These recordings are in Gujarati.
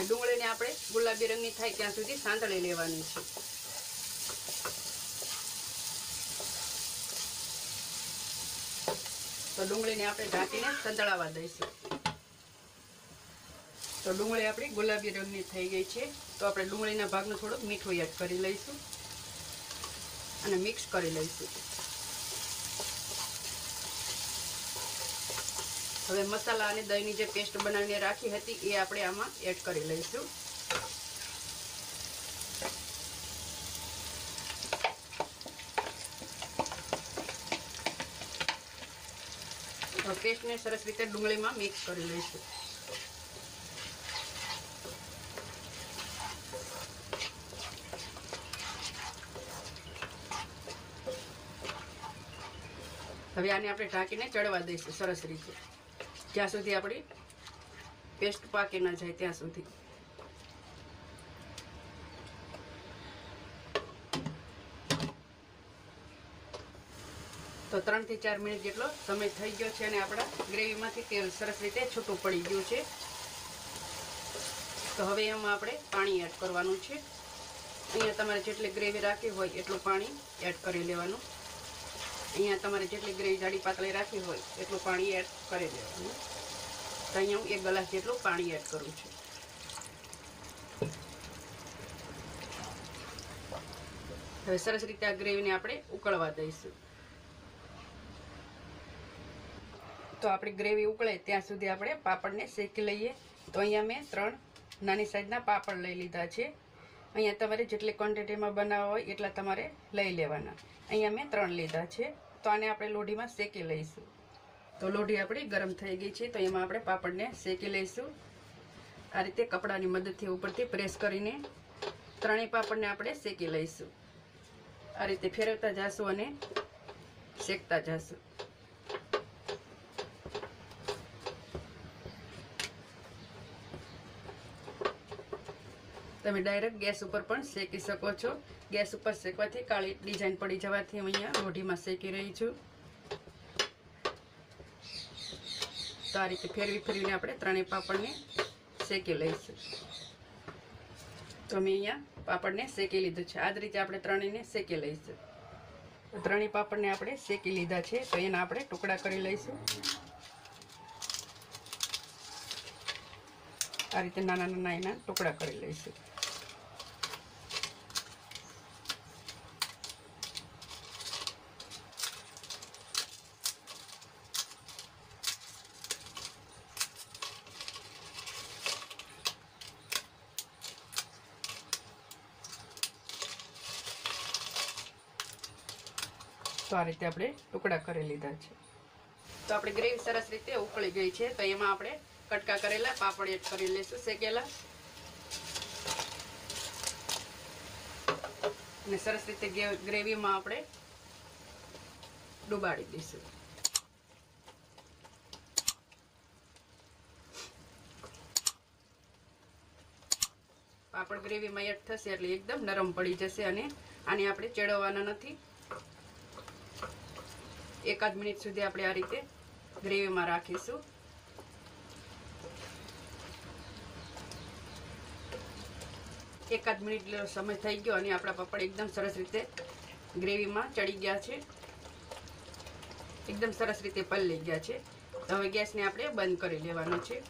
ડુંગળીને આપણે ગુલાબી રંગની થાય ત્યાં સુધી સાંતળી લેવાની છે. તો ડુંગળીને આપણે ઢાંકીને સંતળાવા દઈશું. તો ડુંગળી આપણી ગુલાબી રંગની થઈ ગઈ છે. તો આપણે ડુંગળીના ભાગનું થોડુંક મીઠું એડ કરી લઈશું અને મિક્સ કરી લઈશું. હવે મસાલા અને દહીંની જે પેસ્ટ બનાવીને રાખી હતી એ આપણે આમાં એડ કરી લઈશું. પેસ્ટને સરસ રીતે ડુંગળીમાં મિક્સ કરી લઈશું. હવે આને આપણે ઢાંકીને ચડવા દઈશું સરસ રીતે. જ્યાં સુધી આપણી પેસ્ટ પાકી ન જાય, ત્યાં સુધી. તો ત્રણથી ચાર મિનિટ જેટલો સમય થઈ ગયો છે અને આપણા ગ્રેવીમાંથી તેલ સરસ રીતે છૂટું પડી ગયું છે. તો હવે એમાં આપણે પાણી એડ કરવાનું છે. અહીંયા તમારે જેટલી ગ્રેવી રાખવી હોય એટલું પાણી એડ કરી લેવાનું. અહીંયા તમારે જેટલી ગ્રેવી જાડી પાતળી રાખવી હોય, એટલું પાણી એડ કરી દેવાનું. તો અહીંયા હું એક ગ્લાસ જેટલું પાણી એડ કરું છું. હવે સરસ રીતે આ ગ્રેવીને આપણે ઉકળવા દઈશું. તો આપણી ગ્રેવી ઉકળે ત્યાં સુધી આપણે પાપડને શેકી લઈએ. તો અહીંયા મેં ત્રણ નાની સાઈઝના પાપડ લઈ લીધા છે. અહીંયા તમારે જેટલી ક્વોન્ટિટીમાં બનાવવા હોય એટલા તમારે લઈ લેવાના. અહીંયા મેં ત્રણ લીધા છે, તો આને આપણે લોઢીમાં શેકી લઈશું. તો લોઢી આપણી ગરમ થઈ ગઈ છે, તો એમાં આપણે પાપડને શેકી લઈશું. આ રીતે કપડાની મદદથી ઉપરથી પ્રેસ કરીને ત્રણેય પાપડને આપણે શેકી લઈશું. આ રીતે ફેરવતા જાશું અને શેકતા જાશું. તમે ડાયરેક્ટ ગેસ ઉપર પણ શેકી શકો છો. ગેસ ઉપર શેકવાથી કાળી ડિઝાઇન પડી જવાથી હું અહીંયા રોઢીમાં શેકી રહી છું. તો આ રીતે ફેરવી ફેરવીને આપણે ત્રણેય પાપડને શેકી લઈશું. તો મેં અહીંયા પાપડને શેકી લીધું છે. આ જ રીતે આપણે ત્રણેયને શેકી લઈશું. ત્રણેય પાપડને આપણે શેકી લીધા છે. તો એના આપણે ટુકડા કરી લઈશું. આ રીતે નાના નાના એના ટુકડા કરી લઈશું. તો આ રીતે આપણે ટુકડા કરી લીધા છે. તો આપણી ગ્રેવી સરસ રીતે ઉકળી ગઈ છે. તો એમાં આપણે કટકા કરેલા, પાપડ એડ કરી લઈશું શેકેલા. અને સરસ રીતે ગ્રેવીમાં આપણે ડુબાડી દઈશું. પાપડ ગ્રેવીમાં એડ થશે એટલે એકદમ નરમ પડી જશે અને આને આપણે ચડવવાના નથી. એકાદ મિનિટ સુધી આપણે આ રીતે ગ્રેવીમાં રાખીશું. એકાદ મિનિટ સમય થઈ ગયો અને આપણા પાપડ એકદમ સરસ રીતે ગ્રેવીમાં ચડી ગયા છે. એકદમ સરસ રીતે પલળી ગયા છે. હવે ગેસને આપણે બંધ કરી લેવાનો છે.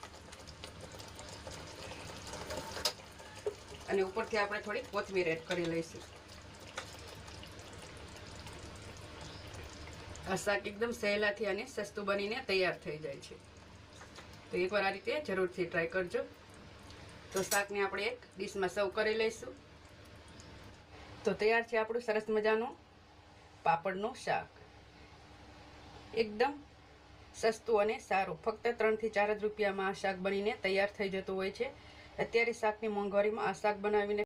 અને ઉપરથી આપણે થોડી કોથમીર એડ કરી લઈશું. આ શાક એકદમ સહેલાથી અને સસ્તું બનીને તૈયાર થઈ જાય છે. તો એકવાર આ રીતે જરૂરથી ટ્રાય કરજો. તો શાકને આપણે એક ડીશમાં સર્વ કરી લઈશું. તો તૈયાર છે આપણું સરસ મજાનું પાપડનું શાક. એકદમ સસ્તું અને સારું. ફક્ત ત્રણથી ચાર જ રૂપિયામાં આ શાક બનીને તૈયાર થઈ જતું હોય છે. અત્યારે શાકની મોંઘવારીમાં આ શાક બનાવીને